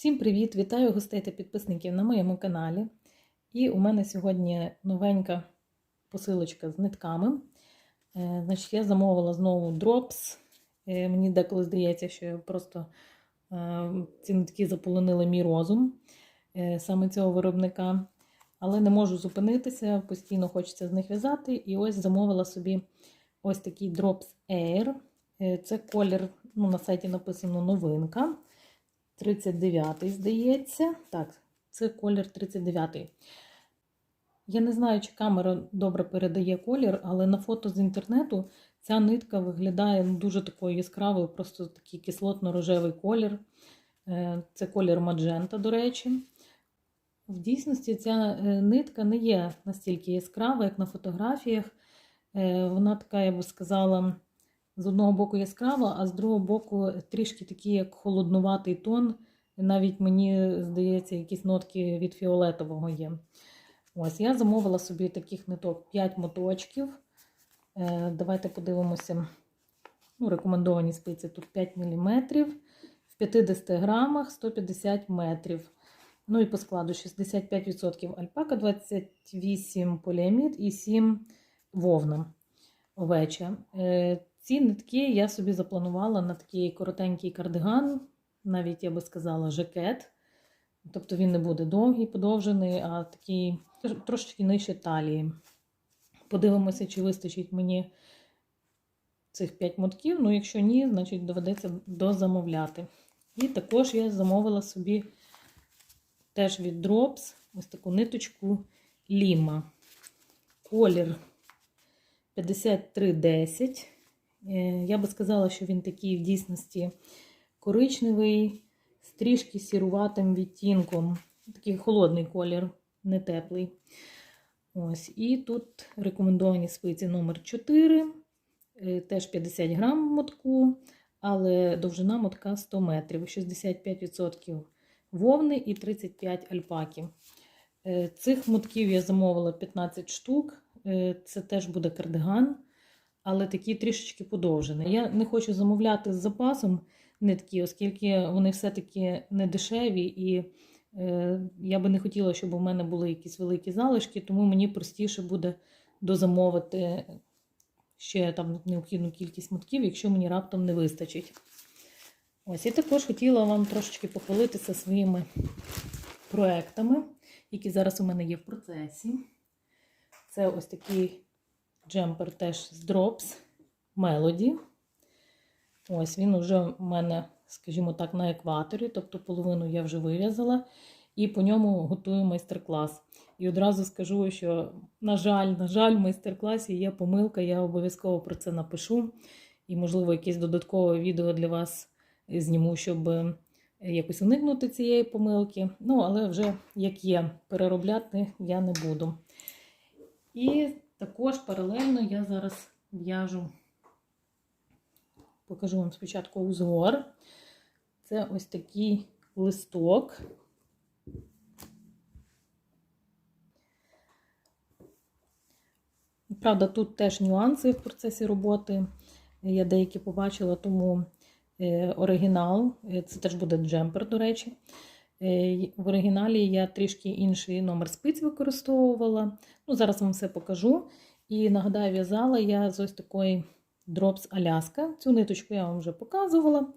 Всім привіт! Вітаю гостей та підписників на моєму каналі. І у мене сьогодні новенька посилочка з нитками. Е, Значить, я замовила знову дропс. Е, Мені деколи здається, що я просто е, ці нитки заполонили мій розум саме цього виробника. Але не можу зупинитися, постійно хочеться з них в'язати. І ось замовила собі ось такий Drops Air. Це колір, ну, на сайті написано новинка. 39-й, здається. Так, це колір 39-й. Я не знаю, чи камера добре передає колір, але на фото з інтернету ця нитка виглядає ну, дуже такою яскравою, просто такий кислотно-рожевий колір. Е, Це колір маджента, до речі. В дійсності ця е, нитка не є настільки яскрава, як на фотографіях. Е, Вона така, я би сказала, з одного боку яскрава, а з другого боку трішки такий, як холоднуватий тон. Навіть мені здається, якісь нотки від фіолетового є. Ось, я замовила собі таких ниток 5 моточків. Е, давайте подивимося. Ну, рекомендовані спиці тут 5 мм, в 50 грамах 150 метрів. Ну і по складу 65% альпака, 28 поліамід і 7 вовна овеча. Ці нитки я собі запланувала на такий коротенький кардиган, навіть я би сказала, жакет. Тобто він не буде довгий, подовжений, а такий трошечки нижче талії. Подивимося, чи вистачить мені цих 5 мотків. Ну, якщо ні, значить доведеться дозамовляти. І також я замовила собі теж від Drops ось таку ниточку Ліма. Колір 5310. Е, Я би сказала, що він такий в дійсності коричневий, з трішки сіруватим відтінком. Такий холодний колір, не теплий. Ось, І тут рекомендовані спиці номер 4 е, теж 50 грам мотку, але довжина мотка 100 метрів, 65% вовни і 35 альпаки. Е, Цих мотків я замовила 15 штук. Це теж буде кардиган, але такий трішечки подовжений. Я не хочу замовляти з запасом нитки, оскільки вони все-таки не дешеві, і е, я би не хотіла, щоб у мене були якісь великі залишки, тому мені простіше буде дозамовити ще там необхідну кількість мотків, якщо мені раптом не вистачить. Ось, і також хотіла вам трошечки похвалитися своїми проектами, які зараз у мене є в процесі. Це ось такий джемпер теж з Drops Melody. Ось він вже в мене, скажімо так, на екваторі, тобто половину я вже вив'язала, і по ньому готую майстер-клас. І одразу скажу, що, на жаль, на жаль, в майстер-класі є помилка, я обов'язково про це напишу. І, можливо, якесь додаткове відео для вас зніму, щоб е, якось уникнути цієї помилки. Ну, але вже як є, переробляти я не буду. І також паралельно я зараз в'яжу, покажу вам спочатку узгор. Це ось такий листок. Правда, тут теж нюанси в процесі роботи. Я деякі побачила, тому е, оригінал, е, це теж буде джемпер, до речі. Е, В оригіналі я трішки інший номер спиць використовувала. Ну, Зараз вам все покажу. І нагадаю, в'язала я з ось такої Drops Аляска. Цю ниточку я вам вже показувала,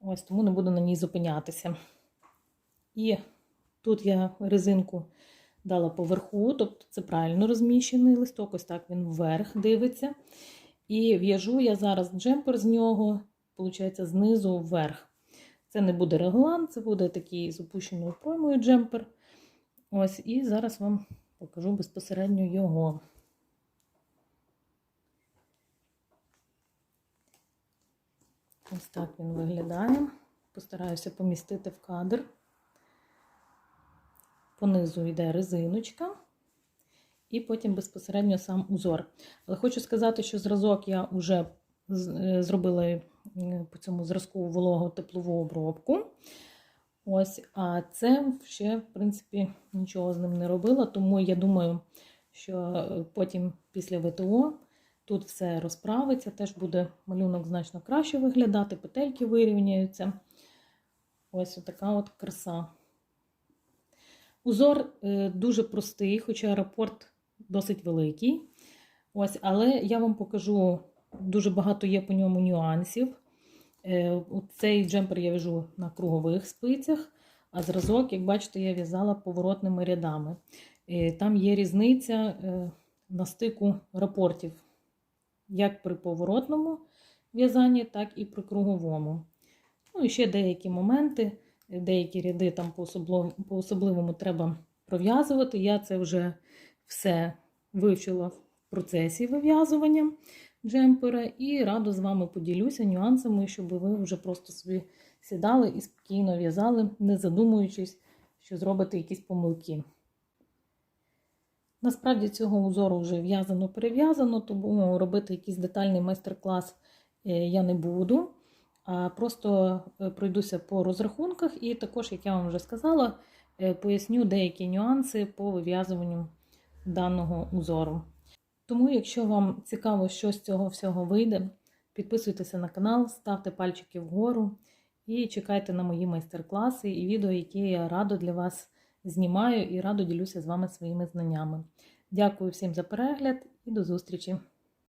ось тому не буду на ній зупинятися. І тут я резинку дала поверху, тобто це правильно розміщений листок, ось так він вверх дивиться. І в'яжу я зараз джемпер з нього, виходить, знизу вверх. Це не буде реглан, це буде такий з опущеною проймою джемпер. Ось, і зараз вам покажу безпосередньо його. Ось так він виглядає. Постараюся помістити в кадр. Понизу йде резиночка, і потім безпосередньо сам узор. Але хочу сказати, що зразок я вже зробила по цьому зразку вологу теплову обробку. Ось, А це ще, в принципі, нічого з ним не робила, тому я думаю, що потім після ВТО тут все розправиться, теж буде малюнок значно краще виглядати, петельки вирівняються. Ось така от краса. Узор е, дуже простий, хоча рапорт досить великий. Ось, але я вам покажу, дуже багато є по ньому нюансів. Е, Цей джемпер я в'яжу на кругових спицях, а зразок, як бачите, я в'язала поворотними рядами. Е, Там є різниця е, на стику рапортів, як при поворотному в'язанні, так і при круговому. Ну і ще деякі моменти, деякі ряди там по особливому треба пров'язувати. Я це вже все вивчила в процесі вив'язування джемпера і радо з вами поділюся нюансами, щоб ви вже просто собі сідали і спокійно в'язали, не задумуючись, що зробите якісь помилки. Насправді цього узору вже в'язано-перев'язано, тому робити якийсь детальний майстер-клас е, я не буду. А просто е, пройдуся по розрахунках, і також, як я вам вже сказала, е, поясню деякі нюанси по вив'язуванню даного узору. Тому, якщо вам цікаво, що з цього всього вийде, підписуйтеся на канал, ставте пальчики вгору і чекайте на мої майстер-класи і відео, які я радо для вас знімаю і радо ділюся з вами своїми знаннями. Дякую всім за перегляд і до зустрічі!